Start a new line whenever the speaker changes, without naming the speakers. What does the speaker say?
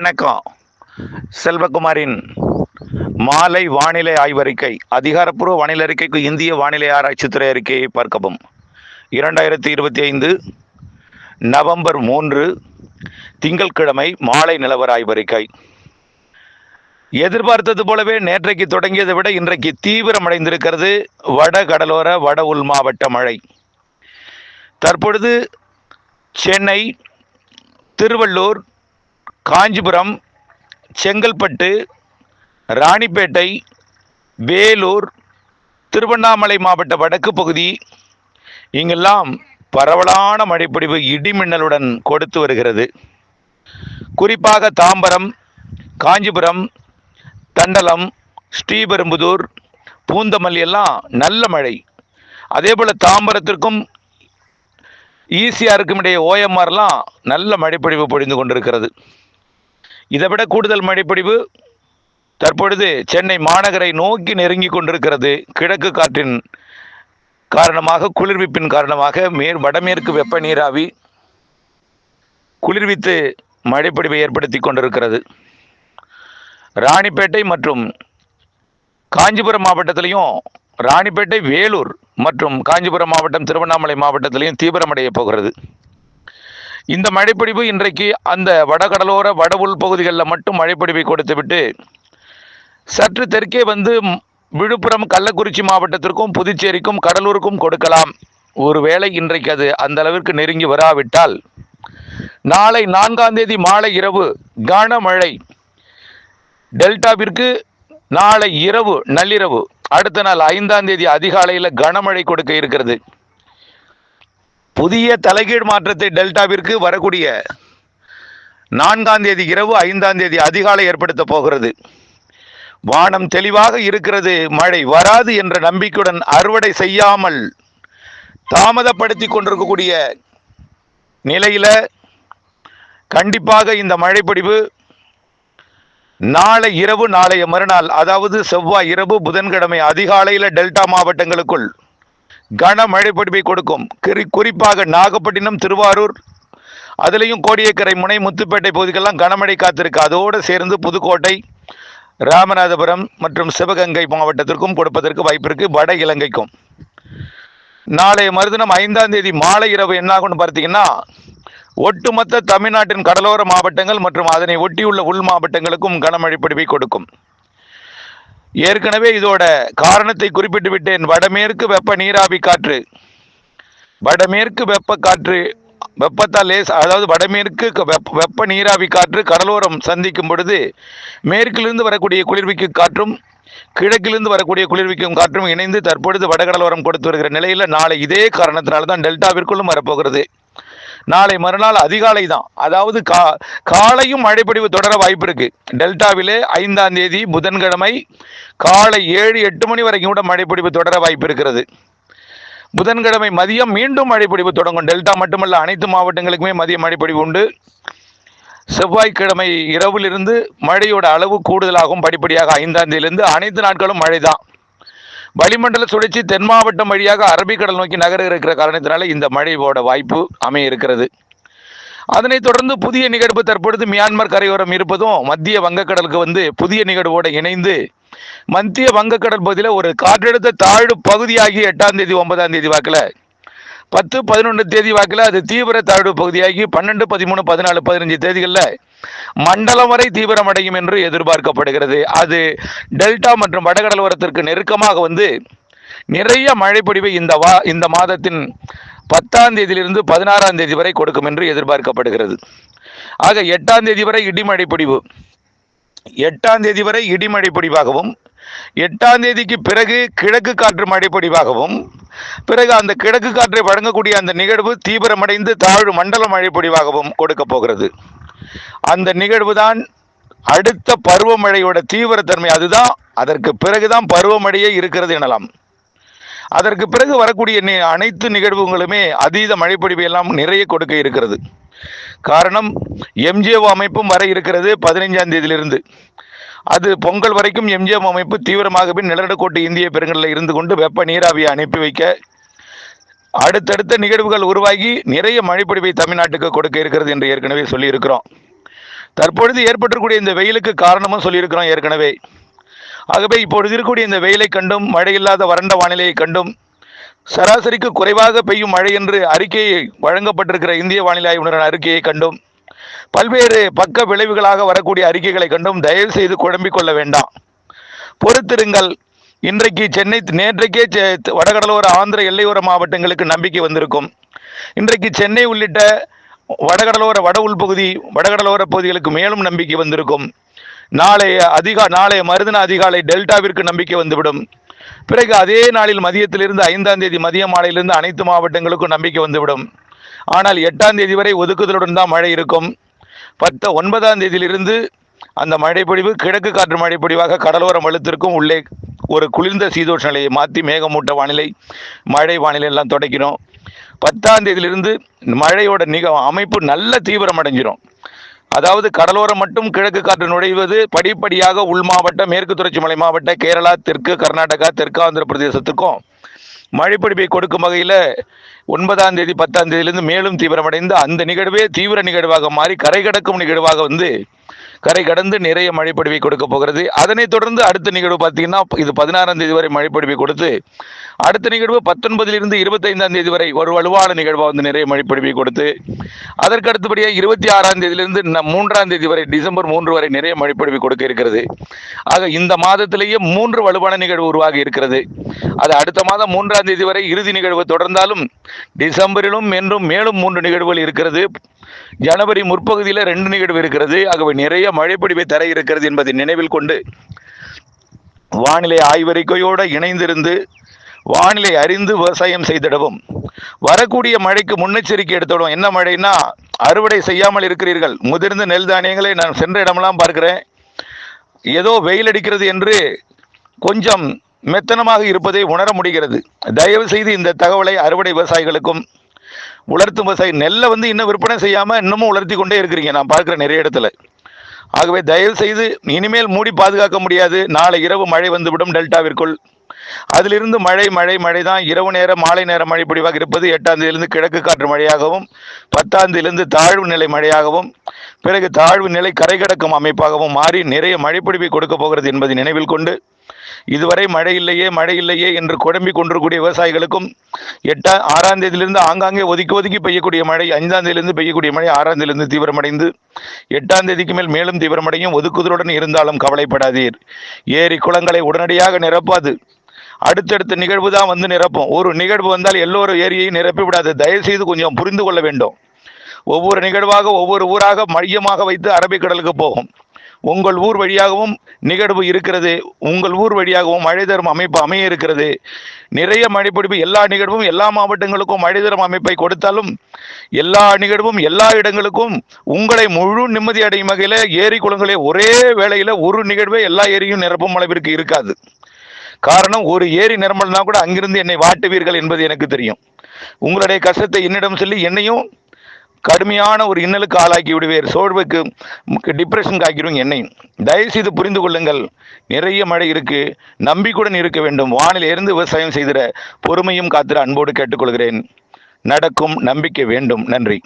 வணக்கம். செல்வகுமாரின் மாலை வானிலை ஆய்வறிக்கை அதிகாரப்பூர்வ வானிலை அறிக்கைக்கு இந்திய வானிலை ஆராய்ச்சித்துறை அறிக்கையை பார்க்கவும். இரண்டாயிரத்தி இருபத்தி ஐந்து நவம்பர் மூன்று திங்கட்கிழமை மாலை நிலவர ஆய்வறிக்கை. எதிர்பார்த்தது போலவே நேற்றைக்கு தொடங்கியதை விட இன்றைக்கு தீவிரமடைந்திருக்கிறது வட கடலோர வட உள் மாவட்ட மழை. தற்பொழுது சென்னை திருவள்ளூர் காஞ்சிபுரம் செங்கல்பட்டு ராணிப்பேட்டை வேலூர் திருவண்ணாமலை மாவட்ட வடக்கு பகுதி இங்கெல்லாம் பரவலான மழைப்பொழிவு இடிமின்னலுடன் கொடுத்து வருகிறது. குறிப்பாக தாம்பரம் காஞ்சிபுரம் தண்டலம் ஸ்ரீபெரும்புதூர் பூந்தமல்லியெல்லாம் நல்ல மழை. அதே போல் தாம்பரத்திற்கும் ஈசிஆருக்கும் இடையே ஓஎம்ஆர்லாம் நல்ல மழைப்பொழிவு பொழிந்து கொண்டிருக்கிறது. இதை விட கூடுதல் மழைப்பொழிவு தற்பொழுது சென்னை மாநகரை நோக்கி நெருங்கி கொண்டிருக்கிறது. கிழக்கு காற்றின் காரணமாக குளிர்விப்பின் காரணமாக மேற் வடமேற்கு வெப்ப நீராவி குளிர்வித்து மழைப்பொழிவை ஏற்படுத்தி கொண்டிருக்கிறது. ராணிப்பேட்டை மற்றும் காஞ்சிபுரம் மாவட்டத்திலையும் ராணிப்பேட்டை வேலூர் மற்றும் காஞ்சிபுரம் மாவட்டம் திருவண்ணாமலை மாவட்டத்திலையும் தீவிரமடைய போகிறது. இந்த மழைப்பிடிப்பு இன்றைக்கு அந்த வடகடலோர வட உள் பகுதிகளில் மட்டும் மழைப்பிடிப்பை கொடுத்துவிட்டு சற்று தெற்கே வந்து விழுப்புரம் கள்ளக்குறிச்சி மாவட்டத்திற்கும் புதுச்சேரிக்கும் கடலூருக்கும் கொடுக்கலாம். ஒருவேளை இன்றைக்கு அது அந்த அளவிற்கு நெருங்கி வராவிட்டால் நாளை நான்காம் தேதி மாலை இரவு கனமழை. டெல்டாவிற்கு நாளை இரவு நள்ளிரவு அடுத்த நாள் ஐந்தாம் தேதி அதிகாலையில் கனமழை கொடுக்க இருக்கிறது. புதிய தலைகீழ் மாற்றத்தை டெல்டாவிற்கு வரக்கூடிய நான்காம் தேதி இரவு ஐந்தாம் தேதி அதிகாலை ஏற்படுத்த போகிறது. வானம் தெளிவாக இருக்கிறது மழை வராது என்ற நம்பிக்கையுடன் அறுவடை செய்யாமல் தாமதப்படுத்தி கொண்டிருக்கக்கூடிய நிலையில் கண்டிப்பாக இந்த மழைப்பொடிவு நாளை இரவு நாளைய மறுநாள் அதாவது செவ்வாய் இரவு புதன்கிழமை அதிகாலையில் டெல்டா மாவட்டங்களுக்குள் கனமழை பொழிவை கொடுக்கும். குறி குறிப்பாக நாகப்பட்டினம் திருவாரூர் அதுலேயும் கோடியக்கரை முனை முத்துப்பேட்டை பகுதிக்கெல்லாம் கனமழை காத்திருக்கு. அதோடு சேர்ந்து புதுக்கோட்டை ராமநாதபுரம் மற்றும் சிவகங்கை மாவட்டத்திற்கும் கொடுப்பதற்கு வாய்ப்பு இருக்குது வட இலங்கைக்கும். நாளைய மறுதினம் ஐந்தாம் தேதி மாலை இரவு என்ன பார்த்தீங்கன்னா ஒட்டுமொத்த தமிழ்நாட்டின் கடலோர மாவட்டங்கள் மற்றும் அதனை ஒட்டியுள்ள உள் மாவட்டங்களுக்கும் கனமழை பொழிவை கொடுக்கும். ஏற்கனவே இதோட காரணத்தை குறிப்பிட்டு விட்டேன். வடமேற்கு வெப்ப நீராவி காற்று. வடமேற்கு வெப்ப காற்று வெப்பத்தால் லேஸ் அதாவது வடமேற்கு வெப்ப வெப்ப நீராவி காற்று கடலோரம் சந்திக்கும் பொழுது மேற்கிலிருந்து வரக்கூடிய குளிர்விக்கு காற்றும் கிழக்கிலிருந்து வரக்கூடிய குளிர்விக்கும் காற்றும் இணைந்து தற்பொழுது வடகடலோரம் கொடுத்து வருகிற நிலையில் நாளை இதே காரணத்தினால்தான் டெல்டாவிற்குள்ளும் வரப்போகிறது. நாளை மறுநாள் அதிகாலை தான். அதாவது கா காலையும் மழைப்பொழிவு தொடர வாய்ப்பு இருக்கு. டெல்டாவிலே ஐந்தாம் தேதி புதன்கிழமை காலை ஏழு எட்டு மணி வரைக்கும் கூட மழைப்பொழிவு தொடர வாய்ப்பு இருக்கிறது. புதன்கிழமை மதியம் மீண்டும் மழைப்பொழிவு தொடங்கும். டெல்டா மட்டுமல்ல அனைத்து மாவட்டங்களுக்குமே மதிய மழைப்பொழிவு உண்டு. செவ்வாய்க்கிழமை இரவிலிருந்து மழையோட அளவு கூடுதலாகும். படிப்படியாக ஐந்தாம் தேதியிலிருந்து அனைத்து நாட்களும் மழை தான் வளிமண்டல சுழற்சி தென் மாவட்டம் வழியாக அரபிக்கடல் நோக்கி நகர இருக்கிற காரணத்தினால இந்த மழையோட வாய்ப்பு அமைய இருக்கிறது அதனைத் தொடர்ந்து புதிய நிகழ்வு தற்பொழுது மியான்மர் கரையோரம் இருப்பதும் மத்திய வங்கக்கடலுக்கு வந்து புதிய நிகழ்வோடு இணைந்து மத்திய வங்கக்கடல் பகுதியில் ஒரு காற்றழுத்த தாழ்வு பகுதியாகி எட்டாம் தேதி ஒன்பதாம் தேதி வாக்கில் பத்து பதினொன்று தேதி வாக்கில் அது தீவிர தாழ்வு பகுதியாகி பன்னெண்டு பதிமூணு பதினாலு பதினஞ்சு தேதிகளில் மண்டலம் வரை தீவிரமடையும் என்று எதிர்பார்க்கப்படுகிறது. அது டெல்டா மற்றும் வடகடலோரத்திற்கு நெருக்கமாக வந்து நிறைய மழைப்பொழிவை இந்த வா இந்த மாதத்தின் பத்தாம் தேதியிலிருந்து பதினாறாம் தேதி வரை கொடுக்கும் என்று எதிர்பார்க்கப்படுகிறது. ஆக எட்டாம் தேதி வரை இடிமழை பொழிவு எட்டாம் தேதி வரை இடிமழை பொழிவாகவும் எட்டாம் தேதிக்கு பிறகு கிழக்கு காற்று மழை பிறகு அந்த கிழக்கு காற்றை வழங்கக்கூடிய அந்த நிகழ்வு தீவிரமடைந்து தாழ்வு மண்டல மழை பொழிவாகவும் கொடுக்க போகிறது. அந்த நிகழ்வு தான் அடுத்த பருவமழையோட தீவிரத்தன்மை. அதுதான் அதற்கு பிறகுதான் பருவமழையே இருக்கிறது எனலாம். அதற்கு பிறகு வரக்கூடிய அனைத்து நிகழ்வுகளுமே அதீத மழைப்பொழிவு எல்லாம் நிறைய கொடுக்க இருக்கிறது. காரணம் எம்ஜிஓ அமைப்பும் வர இருக்கிறது பதினைஞ்சாம் தேதியிலிருந்து. அது பொங்கல் வரைக்கும் எம்ஜிஎம் அமைப்பு தீவிரமாகவே நிலநடுக்கோட்டு இந்திய பெருங்கடலில் இருந்து கொண்டு வெப்ப நீராவியை அனுப்பி வைக்க அடுத்தடுத்த நிகழ்வுகள் உருவாகி நிறைய மழைப்பொழிவை தமிழ்நாட்டுக்கு கொடுக்க இருக்கிறது என்று ஏற்கனவே சொல்லியிருக்கிறோம். தற்பொழுது ஏற்பட்டிருக்கூடிய இந்த வெயிலுக்கு காரணமும் சொல்லியிருக்கிறோம் ஏற்கனவே. ஆகவே இப்பொழுது இருக்கக்கூடிய இந்த வெயிலை கண்டும் மழையில்லாத வறண்ட வானிலையை கண்டும் சராசரிக்கு குறைவாக பெய்யும் மழை என்று அறிக்கையை வழங்கப்பட்டிருக்கிற இந்திய வானிலை ஆய்வு அறிக்கையை கண்டும் பல்வேறு பக்க விளைவுகளாக வரக்கூடிய அறிக்கைகளை கண்டும் தயவு செய்து குழம்பிக் கொள்ள வேண்டாம். பொறுத்திருங்கள். இன்றைக்கு சென்னை நேற்றைக்கே வடகடலோர ஆந்திர எல்லையோர மாவட்டங்களுக்கு நம்பிக்கை வந்திருக்கும். இன்றைக்கு சென்னை உள்ளிட்ட வடகடலோர வட உள்பகுதி வடகடலோர பகுதிகளுக்கு மேலும் நம்பிக்கை வந்திருக்கும். நாளைய அதிகா நாளைய மருதன அதிகாலை டெல்டாவிற்கு நம்பிக்கை வந்துவிடும். பிறகு அதே நாளில் மதியத்திலிருந்து ஐந்தாம் தேதி மதிய மாலையிலிருந்து அனைத்து மாவட்டங்களுக்கும் நம்பிக்கை வந்துவிடும். ஆனால் எட்டாம் தேதி வரை ஒதுக்குதலுடன் தான் மழை இருக்கும். பத்து ஒன்பதாம் தேதியிலிருந்து அந்த மழைப்பொழிவு கிழக்கு காற்று மழைப்பொழிவாக கடலோரம் வலுத்திற்கும் உள்ளே ஒரு குளிர்ந்த சீதோஷ நிலையை மாற்றி மேகமூட்ட வானிலை மழை வானிலை எல்லாம் தொடக்கிறோம் பத்தாம் தேதியிலிருந்து மழையோட நிக அமைப்பு நல்ல தீவிரம் அடைஞ்சிரும். அதாவது கடலோரம் மட்டும் கிழக்கு காற்று நுழைவது படிப்படியாக உள் மாவட்டம் மேற்கு தொடர்ச்சி மலை மாவட்ட கேரளா தெற்கு கர்நாடகா தெற்கு ஆந்திர பிரதேசத்துக்கும் மழைப்பிடிப்பை கொடுக்கும் வகையில் ஒன்பதாம் தேதி பத்தாம் தேதியிலிருந்து மேலும் தீவிரமடைந்து அந்த நிகழ்வே தீவிர நிகழ்வாக மாறி கரை கடக்கும் நிகழ்வாக வந்து கரை கடந்து நிறைய மழைப்பொழிவை கொடுக்க போகிறது. அதனைத் தொடர்ந்து அடுத்த நிகழ்வு பார்த்தீங்கன்னா இது பதினாறாம் தேதி வரை மழைப்பொழிவை கொடுத்து அடுத்த நிகழ்வு பத்தொன்பதிலிருந்து இருபத்தைந்தாம் தேதி வரை ஒரு வலுவான நிகழ்வாக வந்து நிறைய மழைப்பொழிவை கொடுத்து அதற்கு அடுத்தபடியாக இருபத்தி ஆறாம் தேதியிலிருந்து மூன்றாம் தேதி வரை டிசம்பர் மூன்று வரை நிறைய மழைப்பொழிவு கொடுக்க இருக்கிறது. ஆக இந்த மாதத்திலேயே மூன்று வலுவான நிகழ்வு உருவாகி இருக்கிறது. அது அடுத்த மாதம் மூன்றாம் தேதி வரை இறுதி நிகழ்வு தொடர்ந்தாலும் டிசம்பரிலும் என்றும் மேலும் மூன்று நிகழ்வுகள் இருக்கிறது. ஜனவரி முற்பகுதியில் ரெண்டு நிகழ்வு இருக்கிறது. ஆகவே நிறைய மழைப்பிடிவை தர இருக்கிறது என்பதை நினைவில் கொண்டு வானிலை ஆய்வறிக்கையோடு இணைந்திருந்து வானிலை அறிந்து விவசாயம் செய்திடவும். வரக்கூடிய மழைக்கு முன்னெச்சரிக்கை எடுத்துடும் என்ன மழைன்னா அறுவடை செய்யாமல் இருக்கிறீர்கள். முதிர்ந்த நெல் தானியங்களை நான் சென்ற இடமெல்லாம் பார்க்கிறேன். ஏதோ வெயில் அடிக்கிறது என்று கொஞ்சம் மெத்தனமாக இருப்பதை உணர முடிகிறது. தயவு செய்து இந்த தகவலை அறுவடை விவசாயிகளுக்கும் உலர்த்தும் விவசாயி நெல்லை வந்து இன்னும் விற்பனை செய்யாமல் இன்னமும் உலர்த்தி கொண்டே இருக்கிறீங்க. நான் பார்க்குறேன் நிறைய இடத்துல. ஆகவே தயவு செய்து இனிமேல் மூடி பாதுகாக்க முடியாது. நாளை இரவு மழை வந்துவிடும் டெல்டாவிற்குள். அதிலிருந்து மழை மழை மழை தான் இரவு நேரம் மாலை நேர மழை பொழிவாக இருப்பது. எட்டாம் தேதியிலிருந்து கிழக்கு காற்று மழையாகவும் பத்தாம் தேதியிலிருந்து தாழ்வு நிலை மழையாகவும் பிறகு தாழ்வு நிலை கரை கடக்கும் அமைப்பாகவும் மாறி நிறைய மழைப்பொழிவை கொடுக்க போகிறது என்பதை நினைவில் கொண்டு இதுவரை மழை இல்லையே மழை இல்லையே என்று குழம்பி கொண்டிருக்கூடிய விவசாயிகளுக்கும் எட்டா ஆறாம் தேதியிலிருந்து ஆங்காங்கே ஒதுக்கி ஒதுக்கி பெய்யக்கூடிய மழை ஐந்தாம் தேதியிலிருந்து பெய்யக்கூடிய மழை ஆறாம் தேதியிலிருந்து தீவிரமடைந்து எட்டாம் தேதிக்கு மேல் மேலும் தீவிரமடையும். ஒதுக்குதலுடன் இருந்தாலும் கவலைப்படாதீர். ஏரி குளங்களை உடனடியாக நிரப்பாது. அடுத்தடுத்த நிகழ்வு தான் வந்து நிரப்பும். ஒரு நிகழ்வு வந்தால் எல்லோரும் ஏரியையும் நிரப்பி விடாது. தயவுசெய்து கொஞ்சம் புரிந்து கொள்ள வேண்டும். ஒவ்வொரு நிகழ்வாக ஒவ்வொரு ஊராக மையமாக வைத்து அரபிக்கடலுக்கு போகும். உங்கள் ஊர் வழியாகவும் நிகழ்வு இருக்கிறது. உங்கள் ஊர் வழியாகவும் மழை தரும் அமைப்பு அமைய இருக்கிறது. நிறைய மழைப்பிடிப்பு எல்லா நிகழ்வும் எல்லா மாவட்டங்களுக்கும் மழை தரும் அமைப்பை கொடுத்தாலும் எல்லா நிகழ்வும் எல்லா இடங்களுக்கும் உங்களை முழு நிம்மதி அடையும் வகையில் ஏரி குளங்களை ஒரே வேளையில் ஒரு நிகழ்வே எல்லா ஏரியும் நிரப்பும் அளவிற்கு இருக்காது. காரணம் ஒரு ஏரி நிரம்பலனா கூட அங்கிருந்து என்னை வாட்டுவீர்கள் என்பது எனக்கு தெரியும். உங்களுடைய கஷ்டத்தை என்னிடம் சொல்லி என்னையும் கடுமையான ஒரு இன்னலுக்கு ஆளாக்கி விடுவேர். சோழ்வுக்கு டிப்ரெஷனுக்கு ஆக்கிடுவீங்க என்னையும். தயவுசெய்து புரிந்து கொள்ளுங்கள். நிறைய மழை இருக்கு. நம்பிக்கையுடன் இருக்க வேண்டும். வானிலை இருந்து விவசாயம் செய்திட பொறுமையும் காத்திர அன்போடு கேட்டுக்கொள்கிறேன். நடக்கும் நம்பிக்கை வேண்டும். நன்றி.